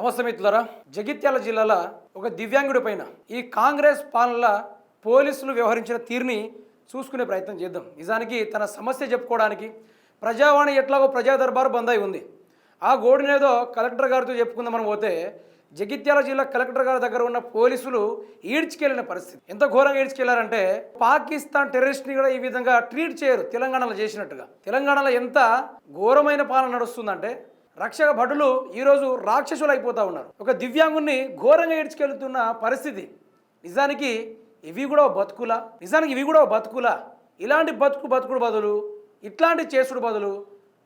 నమస్తే మిత్రులరా. జగిత్యాల జిల్లాల ఒక దివ్యాంగుడి పైన ఈ కాంగ్రెస్ పాలనల పోలీసులు వ్యవహరించిన తీరుని చూసుకునే ప్రయత్నం చేద్దాం. నిజానికి తన సమస్య చెప్పుకోవడానికి ప్రజావాణి ఎట్లాగో ప్రజా దర్బారు బంద్ అయి ఉంది. ఆ గోడినేదో కలెక్టర్ గారితో చెప్పుకుందాం మనం పోతే జగిత్యాల జిల్లా కలెక్టర్ గారి దగ్గర ఉన్న పోలీసులు ఈడ్చుకెళ్ళిన పరిస్థితి. ఎంత ఘోరంగా ఈడ్చుకెళ్ళారంటే పాకిస్తాన్ టెర్రరిస్ట్ని కూడా ఈ విధంగా ట్రీట్ చేయరు తెలంగాణలో చేసినట్టుగా. తెలంగాణలో ఎంత ఘోరమైన పాలన నడుస్తుందంటే రక్షక భటులు ఈరోజు రాక్షసులు అయిపోతూ ఉన్నారు. ఒక దివ్యాంగుని ఘోరంగా ఈడ్చుకెళ్తున్న పరిస్థితి. నిజానికి ఇవి కూడా బతుకుల? బతుకులా నిజానికి ఇవి కూడా బతుకులా? ఇలాంటి బతుకు బతుకుడు బదులు ఇట్లాంటి చేసుడు బదులు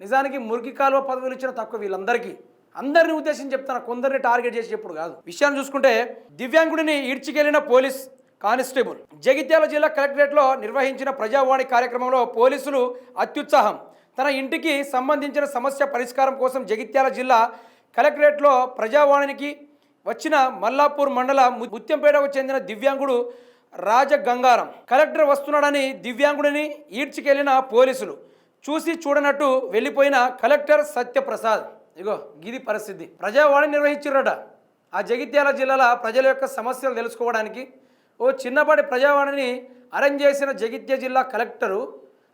నిజానికి మురికి కాలువ పదవులు ఇచ్చిన తక్కువ వీళ్ళందరికీ. అందరిని ఉద్దేశించి చెప్తాను కొందరిని టార్గెట్ చేసి కాదు. విషయాన్ని చూసుకుంటే దివ్యాంగుడిని ఈడ్చికెళ్ళిన పోలీస్ కానిస్టేబుల్. జగిత్యాల జిల్లా కలెక్టరేట్లో నిర్వహించిన ప్రజావాణి కార్యక్రమంలో పోలీసులు అత్యుత్సాహం. తన ఇంటికి సంబంధించిన సమస్య పరిష్కారం కోసం జగిత్యాల జిల్లా కలెక్టరేట్లో ప్రజావాణికి వచ్చిన మల్లాపూర్ మండల ముత్యంపేటకు చెందిన దివ్యాంగుడు రాజగంగారం. కలెక్టర్ వస్తున్నాడని దివ్యాంగుడిని ఈడ్చికెళ్ళిన పోలీసులు. చూసి చూడనట్టు వెళ్ళిపోయిన కలెక్టర్ సత్యప్రసాద్. ఇగో గిది పరిస్థితి. ప్రజావాణి నిర్వహించారట ఆ జగిత్యాల జిల్లాల ప్రజల యొక్క సమస్యలు తెలుసుకోవడానికి ఓ చిన్నపాటి ప్రజావాణిని అరేంజ్ చేసిన జగిత్య జిల్లా కలెక్టరు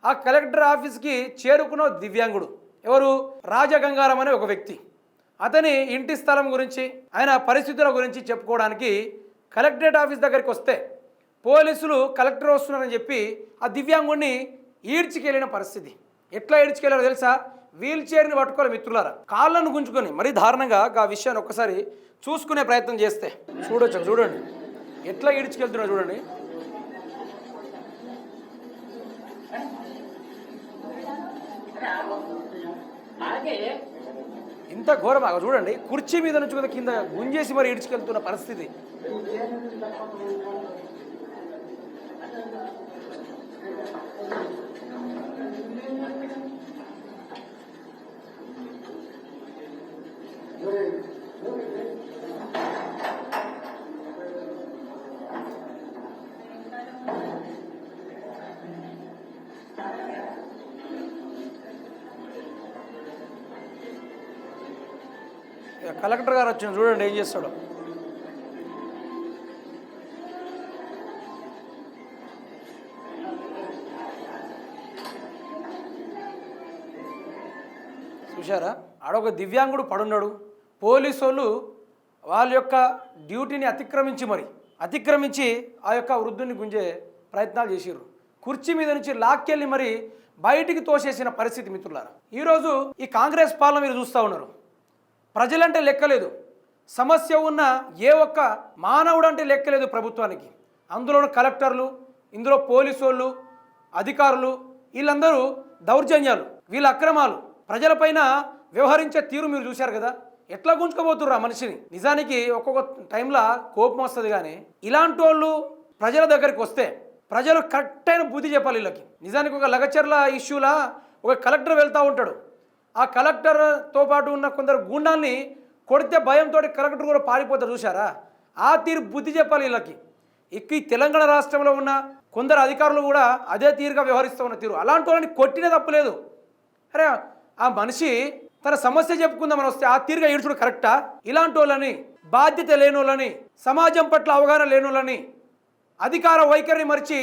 ఆ కలెక్టర్ ఆఫీస్కి చేరుకున్న దివ్యాంగుడు. ఎవరు? రాజగంగారం అనే ఒక వ్యక్తి. అతని ఇంటి స్థలం గురించి ఆయన పరిస్థితుల గురించి చెప్పుకోవడానికి కలెక్టరేట్ ఆఫీస్ దగ్గరికి వస్తే పోలీసులు కలెక్టర్ వస్తున్నారని చెప్పి ఆ దివ్యాంగుడిని ఈడ్చికెళ్ళిన పరిస్థితి. ఎట్లా ఈడ్చికెళ్ళారో తెలుసా? వీల్ చైర్ని పట్టుకోవాలి మిత్రులారా. కాళ్ళను గుంజుకొని మరీ దారుణంగా ఆ విషయాన్ని ఒక్కసారి చూసుకునే ప్రయత్నం చేస్తే. చూడొచ్చు? చూడండి. ఎట్లా ఈడ్చుకెళ్తున్నా చూడండి. ఇంత ఘోరం చూడండి. కుర్చీ మీద నుంచి కూడా కింద గుంజేసి మరి ఇడ్చుకెళ్తున్న పరిస్థితి. ఇక కలెక్టర్ గారు వచ్చిన చూడండి ఏం చేస్తాడు. చూశారా? ఆడొక దివ్యాంగుడు పడున్నాడు. పోలీసు వాళ్ళు వాళ్ళ యొక్క డ్యూటీని అతిక్రమించి మరి అతిక్రమించి ఆ యొక్క వృద్ధుని గుంజే ప్రయత్నాలు చేసిర్రు. కుర్చీ మీద నుంచి లాక్కెళ్ళి మరి బయటికి తోసేసిన పరిస్థితి మిత్రులారా. ఈరోజు ఈ కాంగ్రెస్ పాలన మీరు చూస్తూ ఉన్నారు. ప్రజలంటే లెక్కలేదు. సమస్య ఉన్న ఏ ఒక్క మానవుడు అంటే లెక్కలేదు ప్రభుత్వానికి. అందులో కలెక్టర్లు ఇందులో పోలీసు వాళ్ళు అధికారులు వీళ్ళందరూ దౌర్జన్యాలు వీళ్ళ అక్రమాలు. ప్రజలపైన వ్యవహరించే తీరు మీరు చూశారు కదా? ఎట్లా గుంజుకోబోతుర్రు ఆ మనిషిని? నిజానికి ఒక్కొక్క టైంలో కోపం వస్తుంది కానీ ఇలాంటి వాళ్ళు ప్రజల దగ్గరికి వస్తే ప్రజలు కరెక్ట్ అయిన బుద్ధి చెప్పాలి వీళ్ళకి. నిజానికి ఒక లగచర్ల ఇష్యూలా ఒక కలెక్టర్ వెళ్తూ ఉంటాడు. ఆ కలెక్టర్తో పాటు ఉన్న కొందరు గుండాల్ని కొడితే భయంతో కలెక్టర్ కూడా పారిపోతారు చూసారా ఆ తీరు బుద్ధి చెప్పాలి వీళ్ళకి. ఇక ఈ తెలంగాణ రాష్ట్రంలో ఉన్న కొందరు అధికారులు కూడా అదే తీరుగా వ్యవహరిస్తూ ఉన్న తీరు. అలాంటి వాళ్ళని కొట్టిన తప్పులేదు అరే ఆ మనిషి తన సమస్య చెప్పుకుందామని వస్తే ఆ తీరుగా ఈడ్చుడు కరెక్టా? ఇలాంటి వాళ్ళని బాధ్యత లేని వాళ్ళని సమాజం పట్ల అవగాహన లేని వాళ్ళని అధికార వైఖరిని మరిచి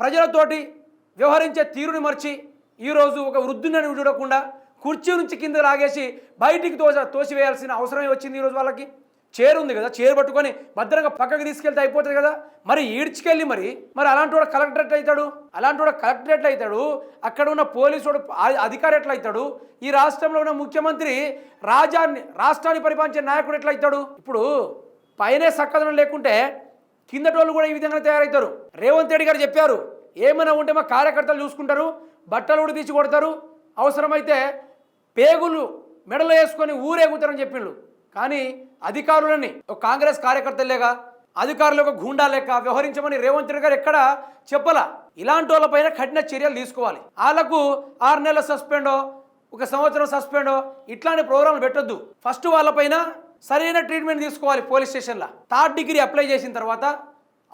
ప్రజలతోటి వ్యవహరించే తీరుని మరిచి ఈరోజు ఒక వృద్ధుని చూడకుండా కుర్చీ నుంచి కింద లాగేసి బయటికి తోస తోసివేయాల్సిన అవసరమే వచ్చింది ఈరోజు వాళ్ళకి. చైర్ ఉంది కదా చైర్ పట్టుకొని భద్రంగా పక్కకి తీసుకెళ్తే అయిపోతుంది కదా. మరి ఈడ్చుకెళ్ళి మరి మరి అలాంటి వాడు కలెక్టర్ అవుతాడు అలాంటి వాడు కలెక్టర్ అవుతాడు అక్కడ ఉన్న పోలీసు వాడు అధికారి ఎట్లా అవుతాడు ఈ రాష్ట్రంలో ఉన్న ముఖ్యమంత్రి రాజాన్ని రాష్ట్రాన్ని పరిపాలించే నాయకుడు ఎట్లా అవుతాడు ఇప్పుడు పైనే సక్కదనం లేకుంటే కిందటోళ్ళు కూడా ఈ విధంగా తయారవుతారు రేవంత్ రెడ్డి గారు చెప్పారు ఏమైనా ఉంటే మా కార్యకర్తలు చూసుకుంటారు బట్టలు కూడా తీసి కొడతారు అవసరమైతే పేగులు మెడలో వేసుకొని ఊరేగుతారని చెప్పిండు. కానీ అధికారులని ఒక కాంగ్రెస్ కార్యకర్తలేగా అధికారులకు ఒక గూండా లెక్క వ్యవహరించమని రేవంత్ రెడ్డి గారు ఎక్కడ చెప్పలా. ఇలాంటి వాళ్ళపైన కఠిన చర్యలు తీసుకోవాలి. వాళ్ళకు ఆరు నెలల సస్పెండో ఒక సంవత్సరం సస్పెండో ఇట్లాంటి ప్రోగ్రాంలు పెట్టొద్దు. ఫస్ట్ వాళ్ళపైన సరైన ట్రీట్మెంట్ తీసుకోవాలి పోలీస్ స్టేషన్లో. థర్డ్ డిగ్రీ అప్లై చేసిన తర్వాత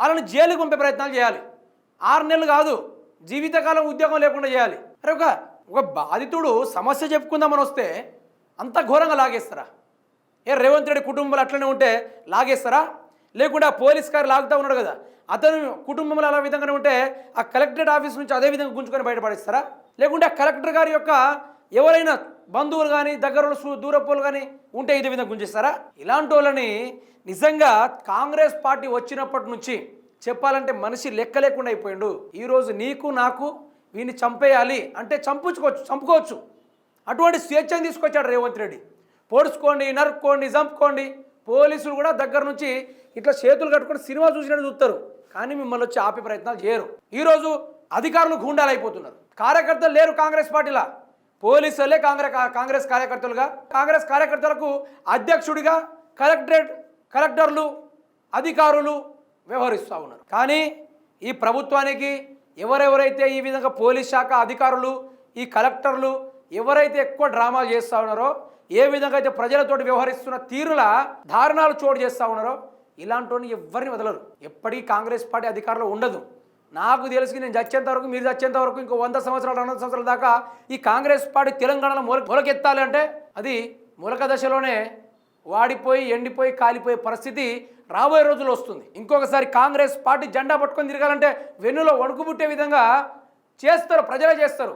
వాళ్ళని జైలుకు పంపే ప్రయత్నాలు చేయాలి. ఆరు నెలలు కాదు జీవితకాలం ఉద్యోగం లేకుండా చేయాలి. అరే ఒక ఒక బాధితుడు సమస్య చెప్పుకుందామని వస్తే అంత ఘోరంగా లాగేస్తారా? ఏ రేవంత్ రెడ్డి కుటుంబాలు అట్లనే ఉంటే లాగేస్తారా? లేకుంటే ఆ పోలీస్ గారు లాగుతూ ఉన్నాడు కదా అతను కుటుంబంలో అలా విధంగానే ఉంటే ఆ కలెక్టరేట్ ఆఫీస్ నుంచి అదే విధంగా గుంజుకొని బయటపడేస్తారా? లేకుంటే ఆ కలెక్టర్ గారి యొక్క ఎవరైనా బంధువులు కానీ దగ్గర దూరపోలు కానీ ఉంటే ఇదే విధంగా గుంజేస్తారా? ఇలాంటి వాళ్ళని నిజంగా కాంగ్రెస్ పార్టీ వచ్చినప్పటి నుంచి చెప్పాలంటే మనిషి లెక్క లేకుండా అయిపోయిండు. ఈరోజు నీకు నాకు వీని చంపేయాలి అంటే చంపుకోవచ్చు చంపుకోవచ్చు. అటువంటి స్వేచ్ఛను తీసుకొచ్చాడు రేవంత్ రెడ్డి. పొడుచుకోండి నరుక్కోండి చంపుకోండి. పోలీసులు కూడా దగ్గర నుంచి ఇట్లా చేతులు కట్టుకొని సినిమా చూసినట్టు చూస్తారు. కానీ మిమ్మల్ని వచ్చి ఆపే ప్రయత్నాలు చేయరు. ఈరోజు అధికారులు గుండాలైపోతున్నారు. కార్యకర్తలు లేరు కాంగ్రెస్ పార్టీలా. పోలీసులే కాంగ్రెస్ కాంగ్రెస్ కార్యకర్తలుగా. కాంగ్రెస్ కార్యకర్తలకు అధ్యక్షుడిగా కలెక్టరేట్ కలెక్టర్లు అధికారులు వ్యవహరిస్తూ ఉన్నారు. కానీ ఈ ప్రభుత్వానికి ఎవరెవరైతే ఈ విధంగా పోలీస్ శాఖ అధికారులు ఈ కలెక్టర్లు ఎవరైతే ఎక్కువ డ్రామాలు చేస్తూ ఉన్నారో ఏ విధంగా అయితే ప్రజలతోటి వ్యవహరిస్తున్న తీరుల దారుణాలు చోటు చేస్తూ ఉన్నారో ఇలాంటి ఎవరిని వదలరు. ఎప్పటికీ కాంగ్రెస్ పార్టీ అధికారంలో ఉండదు. నాకు తెలిసి నేను చచ్చేంత వరకు మీరు చచ్చేంత వరకు ఇంకో వంద సంవత్సరాలు రెండు సంవత్సరాల దాకా ఈ కాంగ్రెస్ పార్టీ తెలంగాణలో మొల మొలకెత్తాలి అంటే అది మొలక దశలోనే వాడిపోయి ఎండిపోయి కాలిపోయే పరిస్థితి రాబోయే రోజుల్లో వస్తుంది. ఇంకొకసారి కాంగ్రెస్ పార్టీ జెండా పట్టుకొని తిరగాలంటే వెన్నులో వణుకుబుట్టే విధంగా చేస్తారు ప్రజలే చేస్తారు.